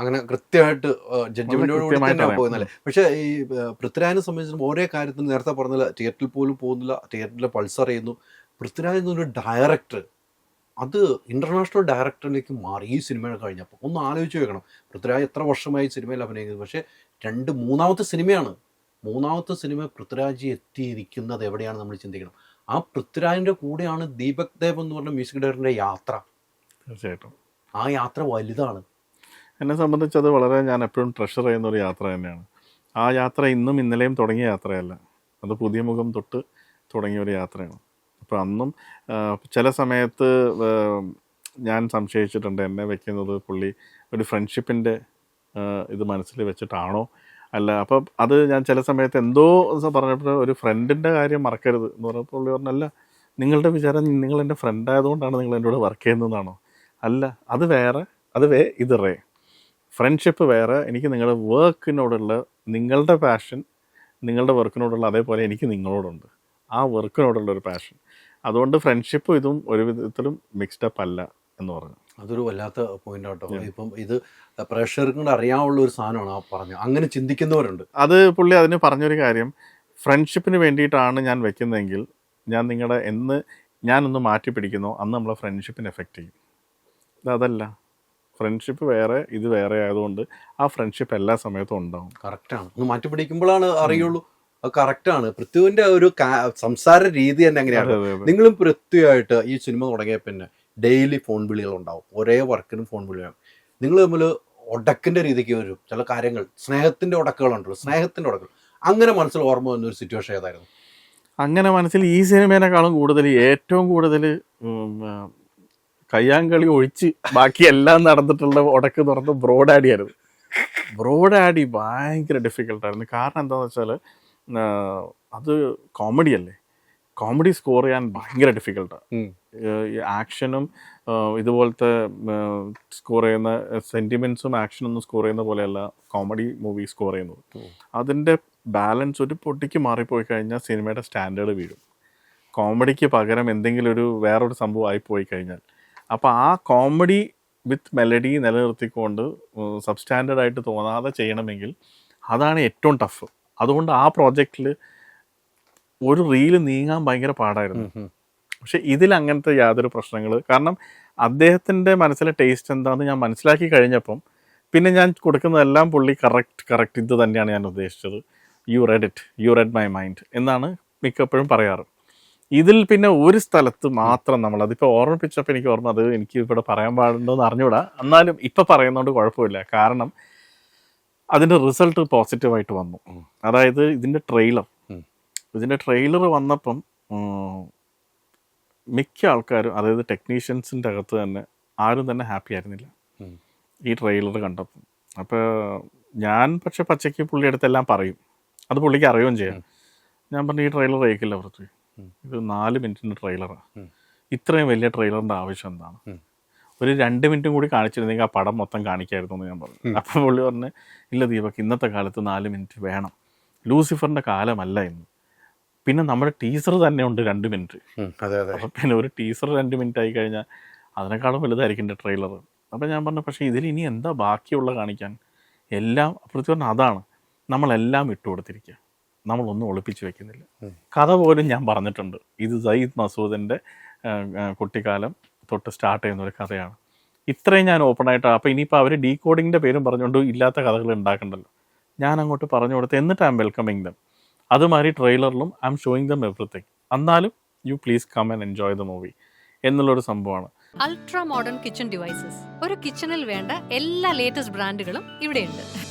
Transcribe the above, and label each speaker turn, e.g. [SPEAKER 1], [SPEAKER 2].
[SPEAKER 1] അങ്ങനെ കൃത്യമായിട്ട് ജഡ്ജ്മെന്റോട് കൂടി പോകുന്നില്ല പക്ഷേ ഈ പൃഥ്വിരാജിനെ സംബന്ധിച്ചിടത്തോളം ഓരോ കാര്യത്തിന് നേരത്തെ പറഞ്ഞില്ല. തിയേറ്ററിൽ പോലും പോകുന്നില്ല. തിയേറ്ററിൽ പൾസർ ചെയ്യുന്നു. പൃഥ്വിരാജ് എന്നൊരു ഡയറക്ടർ അത് ഇന്റർനാഷണൽ ഡയറക്ടറിലേക്ക് മാറി ഈ സിനിമ കഴിഞ്ഞപ്പോൾ. ഒന്ന് ആലോചിച്ച് വെക്കണം. പൃഥ്വിരാജ് എത്ര വർഷമായി സിനിമയിൽ അഭിനയിക്കുന്നത്? പക്ഷേ രണ്ട് മൂന്നാമത്തെ സിനിമയാണ് മൂന്നാമത്തെ സിനിമ പൃഥ്വിരാജ് എത്തിയിരിക്കുന്നത് എവിടെയാണ് നമ്മൾ ചിന്തിക്കണം? ആ പൃഥ്വിരാജിന്റെ കൂടെയാണ് ദീപക് ദേവ് എന്ന് പറഞ്ഞ മ്യൂസിക് ഡയറക്ടറിന്റെ യാത്ര.
[SPEAKER 2] തീർച്ചയായിട്ടും.
[SPEAKER 1] ആ യാത്ര വലുതാണ്.
[SPEAKER 2] എന്നെ സംബന്ധിച്ച് അത് വളരെ ഞാൻ എപ്പോഴും ട്രഷർ ചെയ്യുന്ന ഒരു യാത്ര തന്നെയാണ്. ആ യാത്ര ഇന്നും ഇന്നലെയും തുടങ്ങിയ യാത്രയല്ല. അത് പുതിയ മുഖം തൊട്ട് തുടങ്ങിയ ഒരു യാത്രയാണ്. അപ്പോൾ അന്നും ചില സമയത്ത് ഞാൻ സംശയിച്ചിട്ടുണ്ട് എന്നെ വെക്കുന്നത് പുള്ളി ഒരു ഫ്രണ്ട്ഷിപ്പിന്റെ ഇത് മനസ്സിൽ വെച്ചിട്ടാണോ അല്ല. അപ്പം അത് ഞാൻ ചില സമയത്ത് എന്തോ പറഞ്ഞപ്പോൾ ഒരു ഫ്രണ്ടിന്റെ കാര്യം മറക്കരുത് എന്ന് പറഞ്ഞപ്പോൾ പുള്ളി പറഞ്ഞല്ല നിങ്ങളുടെ വിചാരം നിങ്ങൾ എന്റെ ഫ്രണ്ട് ആയതുകൊണ്ടാണ് നിങ്ങൾ കൂടെ വർക്ക് ചെയ്യുന്നതാണോ അല്ല അത് വേറെ അത് വേ ഇത് റേ. ഫ്രണ്ട്ഷിപ്പ് വേറെ എനിക്ക് നിങ്ങളുടെ വർക്കിനോടുള്ള നിങ്ങളുടെ പാഷൻ നിങ്ങളുടെ വർക്കിനോടുള്ള അതേപോലെ എനിക്ക് നിങ്ങളോടുണ്ട്. ആ വർക്കിനോടുള്ള ഒരു പാഷൻ അതുകൊണ്ട് ഫ്രണ്ട്ഷിപ്പും ഇതും ഒരു വിധത്തിലും മിക്സ്ഡ് അപ്പ് അല്ല എന്ന് പറഞ്ഞു.
[SPEAKER 1] അതൊരു വല്ലാത്ത പോയിന്റ് ആട്ടോ. ഇപ്പം ഇത് പ്രേക്ഷകർക്കും കൂടെ അറിയാനുള്ള ഒരു സാധനമാണ് ആ പറഞ്ഞത് അങ്ങനെ ചിന്തിക്കുന്നവരുണ്ട്.
[SPEAKER 2] അത് പുള്ളി അതിന് പറഞ്ഞൊരു കാര്യം. ഫ്രണ്ട്ഷിപ്പിന് വേണ്ടിയിട്ടാണ് ഞാൻ വെക്കുന്നതെങ്കിൽ ഞാൻ നിങ്ങളുടെ എന്ന് ഞാനൊന്ന് മാറ്റി പിടിക്കുന്നു അന്ന് നമ്മളെ ഫ്രണ്ട്ഷിപ്പിന് എഫക്റ്റ് ചെയ്യും. അതല്ല ഫ്രണ്ട്ഷിപ്പ് വേറെ ഇത് വേറെ ആയതുകൊണ്ട് ആ ഫ്രണ്ട്ഷിപ്പ് എല്ലാ സമയത്തും ഉണ്ടാവും.
[SPEAKER 1] കറക്റ്റാണ് ഒന്ന് മാറ്റി പിടിക്കുമ്പോഴാണ് അറിയുള്ളൂ. അത് കറക്റ്റാണ് പൃഥ്വിന്റെ ഒരു സംസാര രീതി തന്നെ
[SPEAKER 2] അതെ.
[SPEAKER 1] നിങ്ങളും പൃഥ്വിയായിട്ട് ഈ സിനിമ തുടങ്ങിയ പിന്നെ ഡെയിലി ഫോൺ വിളികൾ ഉണ്ടാവും. ഒരേ വർക്കിനും ഫോൺ വിളിയാണ് നിങ്ങൾ തമ്മിൽ ഒടക്കിന്റെ രീതിക്ക് വരും. ചില കാര്യങ്ങൾ. സ്നേഹത്തിന്റെ ഉടക്കുകളുണ്ടല്ലോ സ്നേഹത്തിന്റെ ഉടക്കുകൾ അങ്ങനെ മനസ്സിൽ ഓർമ്മ വന്ന ഒരു സിറ്റുവേഷൻ ഏതായിരുന്നു?
[SPEAKER 2] അങ്ങനെ മനസ്സിൽ ഈ സിനിമേനേക്കാളും കൂടുതൽ ഏറ്റവും കൂടുതൽ കയ്യാങ്കളി ഒഴിച്ച് ബാക്കി എല്ലാം നടന്നിട്ടുള്ള ഉടക്ക് തുറന്ന് ബ്രോഡ് ബ്രോഡാഡി ആയിരുന്നു ബ്രോഡ് ആഡി ഭയങ്കര ഡിഫിക്കൽട്ടായിരുന്നു കാരണം എന്താണെന്ന് വെച്ചാൽ അത് കോമഡി അല്ലേ? കോമഡി സ്കോർ ചെയ്യാൻ ഭയങ്കര ഡിഫിക്കൽട്ടാണ് ആക്ഷനും ഇതുപോലത്തെ സ്കോർ ചെയ്യുന്ന സെന്റിമെൻസും ആക്ഷനൊന്നും സ്കോർ ചെയ്യുന്ന പോലെയല്ല കോമഡി മൂവി സ്കോർ ചെയ്യുന്നത്. അതിന്റെ ബാലൻസ് ഒരു പൊട്ടിക്ക് മാറിപ്പോയി കഴിഞ്ഞാൽ സിനിമയുടെ സ്റ്റാൻഡേർഡ് വീഴും. കോമഡിക്ക് പകരം എന്തെങ്കിലും ഒരു വേറൊരു സംഭവം ആയി പോയി കഴിഞ്ഞാൽ അപ്പോൾ ആ കോമഡി വിത്ത് മെലഡി നിലനിർത്തിക്കൊണ്ട് സബ് സ്റ്റാൻഡേർഡ് ആയിട്ട് തോന്നാതെ ചെയ്യണമെങ്കിൽ അതാണ് ഏറ്റവും ടഫ് അതുകൊണ്ട് ആ പ്രോജക്റ്റിൽ ഒരു റീൽ നീങ്ങാൻ ഭയങ്കര പാടായിരുന്നു. പക്ഷെ ഇതിൽ അങ്ങനത്തെ യാതൊരു പ്രശ്നങ്ങൾ കാരണം അദ്ദേഹത്തിന്റെ മനസ്സിലെ ടേസ്റ്റ് എന്താണെന്ന് ഞാൻ മനസ്സിലാക്കി കഴിഞ്ഞപ്പം പിന്നെ ഞാൻ കൊടുക്കുന്നതെല്ലാം പുള്ളി കറക്റ്റ് കറക്റ്റ് ഇത് തന്നെയാണ് ഞാൻ ഉദ്ദേശിച്ചത്. You read it you read my mind എന്നാണ് മിക്കപ്പോഴും പറയാറ്. ഇതിൽ പിന്നെ ഒരു സ്ഥലത്ത് മാത്രം നമ്മൾ അതിപ്പോൾ ഓർമ്മിപ്പിച്ചപ്പോൾ എനിക്ക് ഓർമ്മ അത് എനിക്ക് ഇവിടെ പറയാൻ പാടുണ്ടോയെന്ന് അറിഞ്ഞൂടാ എന്നാലും ഇപ്പം പറയുന്നതുകൊണ്ട് കുഴപ്പമില്ല. കാരണം അതിന്റെ റിസൾട്ട് പോസിറ്റീവായിട്ട് വന്നു. അതായത് ഇതിന്റെ ട്രെയിലർ
[SPEAKER 1] ഇതിന്റെ
[SPEAKER 2] ഇതിന്റെ ട്രെയിലർ വന്നപ്പം മിക്ക ആൾക്കാരും അതായത് ടെക്നീഷ്യൻസിന്റെ അകത്ത് തന്നെ ആരും തന്നെ ഹാപ്പി ആയിരുന്നില്ല. ഈ ട്രെയിലർ കണ്ടപ്പം. അപ്പോൾ ഞാൻ പക്ഷെ പച്ചയ്ക്ക് പുള്ളിയെടുത്തെല്ലാം പറയും. അത് പുള്ളിക്ക് അറിയുകയും ചെയ്യാം. ഞാൻ പറഞ്ഞു ഈ ട്രെയിലർ അയക്കില്ല പൃഥ്വി. ഇത് നാല് മിനിറ്റിന്റെ ട്രെയിലറാണ്. ഇത്രയും വലിയ ട്രെയിലറിന്റെ ആവശ്യം എന്താണ്? ഒരു രണ്ട് മിനിറ്റും കൂടി കാണിച്ചിരുന്നെങ്കിൽ ആ പടം മൊത്തം കാണിക്കായിരുന്നു എന്ന് ഞാൻ പറഞ്ഞു. അപ്പം പുള്ളി പറഞ്ഞ് ഇല്ല ദീപക് ഇന്നത്തെ കാലത്ത് നാല് മിനിറ്റ് വേണം. ലൂസിഫറിന്റെ കാലമല്ല ഇന്ന്. പിന്നെ നമ്മുടെ ടീസർ തന്നെ ഉണ്ട് രണ്ട് മിനിറ്റ്. അപ്പം പിന്നെ ഒരു ടീസർ രണ്ട് മിനിറ്റ് ആയി കഴിഞ്ഞാൽ അതിനേക്കാളും വലുതായിരിക്കും എന്റെ ട്രെയിലർ അപ്പം ഞാൻ പറഞ്ഞു പക്ഷേ ഇതിൽ ഇനി എന്താ ബാക്കിയുള്ള കാണിക്കാൻ? എല്ലാം അപ്പുറത്ത് പറഞ്ഞാൽ അതാണ്. നമ്മളെല്ലാം ഇട്ട് കൊടുത്തിരിക്കുക നമ്മളൊന്നും ഒളിപ്പിച്ച് വെക്കുന്നില്ല. കഥ പോലും ഞാൻ പറഞ്ഞിട്ടുണ്ട്. ഇത് സയ്യിദ് മസൂദിന്റെ കുട്ടിക്കാലം തൊട്ട് സ്റ്റാർട്ട് ചെയ്യുന്ന ഒരു കഥയാണ്. ഇത്രയും ഞാൻ ഓപ്പണായിട്ട് അപ്പോൾ ഇനിയിപ്പോൾ അവർ ഡീകോഡിങ്ങിന്റെ പേരും പറഞ്ഞുകൊണ്ട് ഇല്ലാത്ത കഥകൾ ഉണ്ടാക്കണ്ടല്ലോ. ഞാൻ അങ്ങോട്ട് പറഞ്ഞു കൊടുത്ത് എന്നിട്ട് ഐ എം വെൽക്കമിങ് ദം അതുമാതിരി ട്രെയിലറിലും I am showing them everything എന്നാലും you please come and enjoy the movie എന്നുള്ളൊരു സംഭവമാണ്.
[SPEAKER 3] അൾട്രാ മോഡേൺ കിച്ചൺ ഡിവൈസസ് ഒരു കിച്ചണിൽ വേണ്ട എല്ലാ ലേറ്റസ്റ്റ് ബ്രാൻഡുകളും ഇവിടെയുണ്ട്.